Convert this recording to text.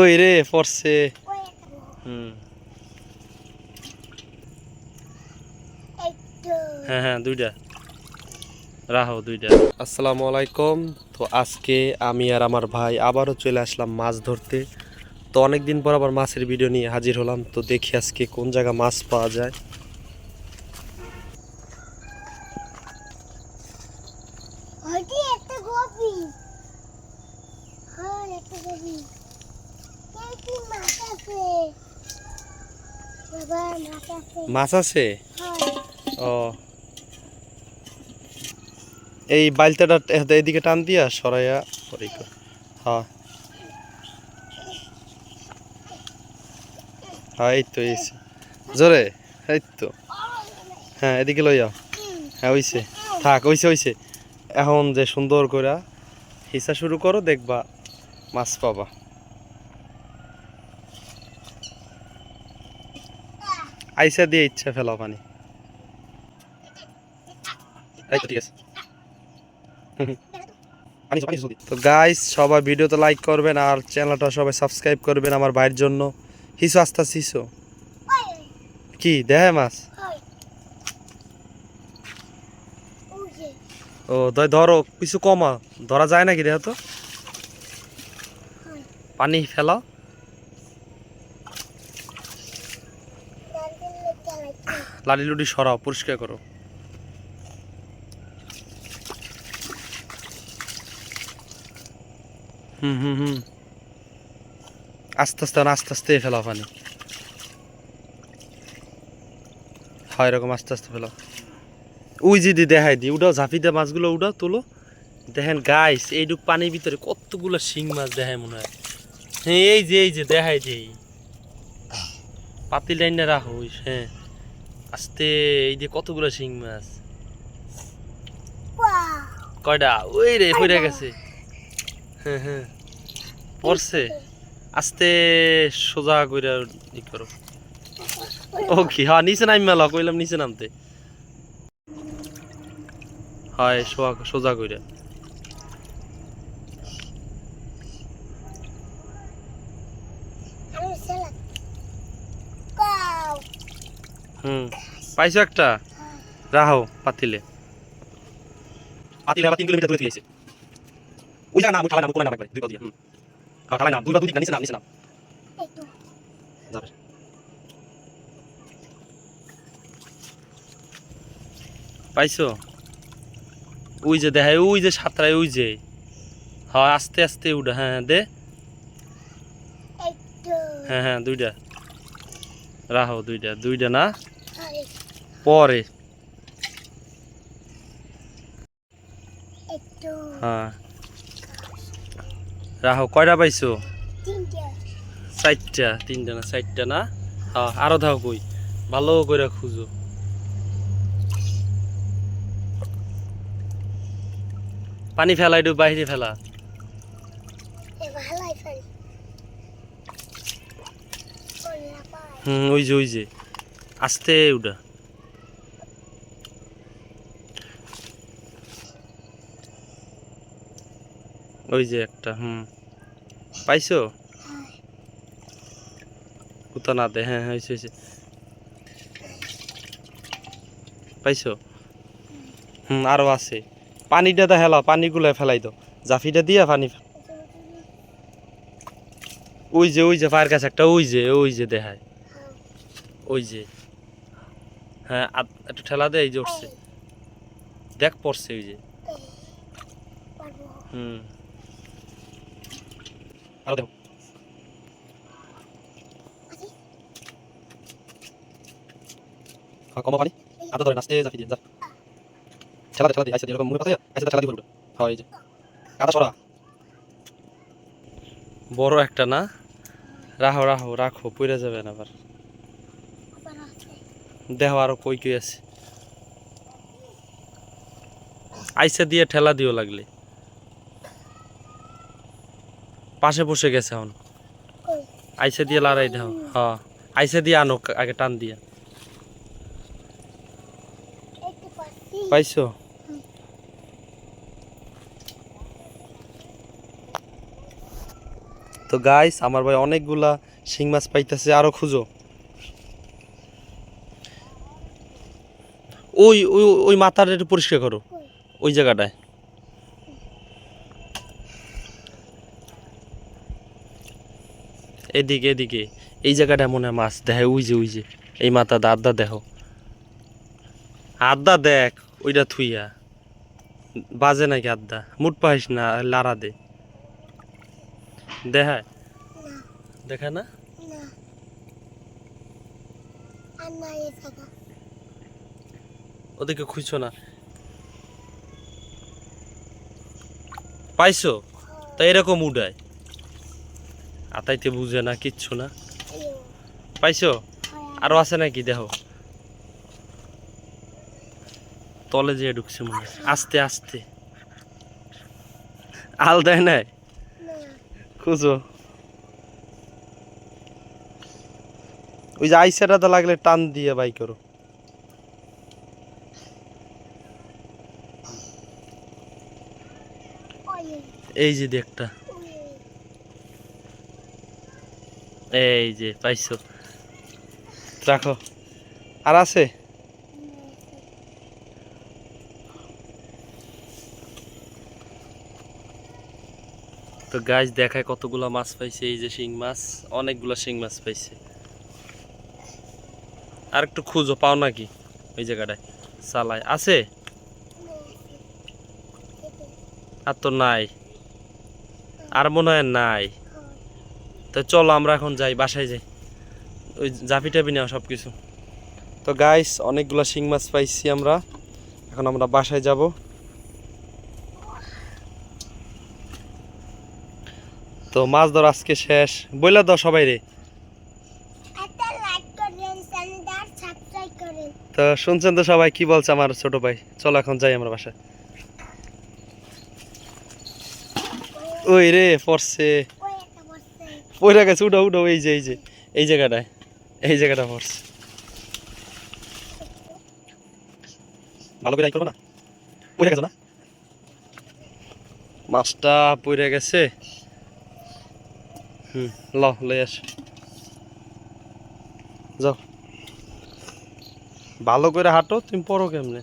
ওই রে পড়ছে হ্যাঁ হ্যাঁ দুইটা। রাহো, দুইটা। আসসালামু আলাইকুম। তো আজকে আমি আর আমার ভাই আবারও চলে আসলাম মাছ ধরতে। তো অনেকদিন পর আবার মাছের ভিডিও নিয়ে হাজির হলাম। তো দেখি আজকে কোন জায়গা মাছ পাওয়া যায় ওইটি একটা গোপি হ্যাঁ একটা গোপি কি মাছ আছে বাবা মাছ আছে। ও। এই বালতাটা এদিকে টান দিয়া সরাইয়া। হ্যাঁ। হ্যাঁ এই তো এই জোরে এই তো। হ্যাঁ এদিকে লইয়া। হ্যাঁ ওইছে থাক ওইছে ওইছে এখন যে সুন্দর করে হিসা শুরু করো দেখবা মাছ পাবা। আইসা দিয়ে ইচ্ছা ফেলা পানি। তো ঠিক আছে। তো গাইস সবাই ভিডিওতে লাইক করবেন আর চ্যানেলটা সবাই সাবস্ক্রাইব করবেন আমার ভাইয়ের জন্য। হিসু আস্তে হিসু। কি দেহে মাছ? ও তাই ধরো কিছু কমা। ধরা যায় নাকি দেহ তো? পানি ফেলাও। লাড়ি লুডি সরাও, পরিষ্কার করো। হুম হুম হুম। আস্তে আস্তে আস্তে আস্তে ফেলাও পানি। হয় এরকম আস্তে আস্তে ফেলাও উই যদি দেখাই দি উঠাও, ঝাঁপি দিয়ে মাছগুলো উঠাও, তুলো। দেখেন গাইস এইটুক পানির ভিতরে কতগুলো শিং মাছ দেখায় মনে হয়। হ্যাঁ এই যে এই যে, দেখাই যে পাতি লাইনে রাখো হ্যাঁ। আস্তে এই যে কতগুলো শিং মাছ? কয়টা? ওই রে পড়ে গেছে। হ্যাঁ হ্যাঁ। পড়ছে। আস্তে সোজা কইরা ই করো। ও কি? হ্যাঁ নিচে নামি কইলাম নিচে নামতে। হয় সোজা সোজা কইরা। হুম। পাইছো একটা? রাহো পাতিলে। পাতিলে আবার তিন কিলোমিটার দূরে তুলেছে ওই জায়গা না আমি ঠালা নাম কোন নাম একবার দুই পদ দিয়ে। হুম। হ্যাঁ ঠালা নাম দুই দুই নিচে নাম নিচে নাম যাবে। পাইছো? ওই যে দেখায় ওই যে সাঁতরায় ওই যে। হ্যাঁ আস্তে আস্তে উঠা। হ্যাঁ দে। হ্যাঁ হ্যাঁ দুইটা। রাহো দুইটা। দুইটা না? পরে। হ্যাঁ। রাহো কয়টা পাইছো? চারটা তিনটা না চারটা না? হ্যাঁ আরও ধাও কই। ভালো করে খুঁজো। পানি ফেলাই দিও বাইরে ফেলা। ফেল হুম ওই যে ওই যে। আস্তে উডা ওই যে একটা হুম। পাইছো? কোথা না দে হ্যাঁ হয়েছে হয়েছে পাইছো? হুম আরও আছে। পানিটা তো হেলা পানিগুলো ফেলাই দাও। জাফিটা দিয়া পানি ওই যে ওই যে পায়ের কাছে একটা ওই যে ওই যে দেখায়। ওই যে। হ্যাঁ একটু ঠেলা দে এই যে উঠছে। দেখ পড়ছে ওই যে। হুম। আরও দেখো। হ্যাঁ ধরে নাচতে দিয়ে, যা। আইসা মুড়ে আইসা হ্যাঁ যে। সরা বড় একটা না? রাখো রাখো রাখো, পইরা যাবে না আবার। আছে আরও কই কই আছে। আইসা দিয়ে ঠেলা দিও লাগলে। পাশে বসে গেছে এখন। আইসে দিয়ে লড়াই দাও। হ্যাঁ আইসা দিয়ে আনো আগে টান দিয়া। পাইছো? তো গাইস আমার ভাই অনেকগুলা শিং মাছ পাইতেছে, আরও খুঁজো। ওই ওই ওই মাথাটা একটু পরিষ্কার করো। ওই জায়গাটায়। এদিকে এদিকে। এই জায়গাটা মনে হয় মাছ দেখে ওই যে ওই যে। এই মাথা আদা দেখো। আদা দেখ ওইটা থুইয়া। বাজে নাকি আদা মুট পাইস না লারা দে। দেখায়? না? দেখা না ওদিকে খুঁজছো না? পাইছো? তা এরকম উড়ায়। আতাইতে বুঝে না, কিচ্ছু না। পাইছো? হয় আরও আছে নাকি? দেখো। তলে যেয়ে ঢুকছে মনে। আস্তে আস্তে। আল দেয় নাই? খুঁজো। ওই যে আইসাটা লাগলে টান দিয়ে বাই করো। এই যে একটা ওই এই যে পাইছো। রাখো। আর আছে? তো গাছ দেখায় কতগুলা মাছ পাইছে এই যে শিং মাছ অনেকগুলা শিং মাছ পাইছে। আর একটু খুঁজো পাও নাকি? ওই জায়গাটায়। চালায়। আছে? আর তো নাই। আর মনে হয় নাই। তো চলো আমরা এখন যাই বাসায় যাই। ওই জাপি টাপি নেওয়া সব কিছু তো গাইস অনেকগুলো শিং মাছ পাইছি আমরা। এখন আমরা বাসায় যাব। তো মাছ ধর আজকে শেষ। বইলা দাও সবাই রে। তো শুনছেন তো সবাই কি বলছে আমার ছোট ভাই? চলো এখন যাই আমরা বাসায়। ওই রে পড়ছে। পড়ে গেছে উঠো উঠো এই যে এই যে, এই জায়গাটায়, এই জায়গাটা পড়ছে। ভালো করে করো না। পড়ে গেছে না? মাছটা পড়ে গেছে। হুম, ল, লই আস। যাও। ভালো করে হাঁটো, তুমি পড়ো কেমনে?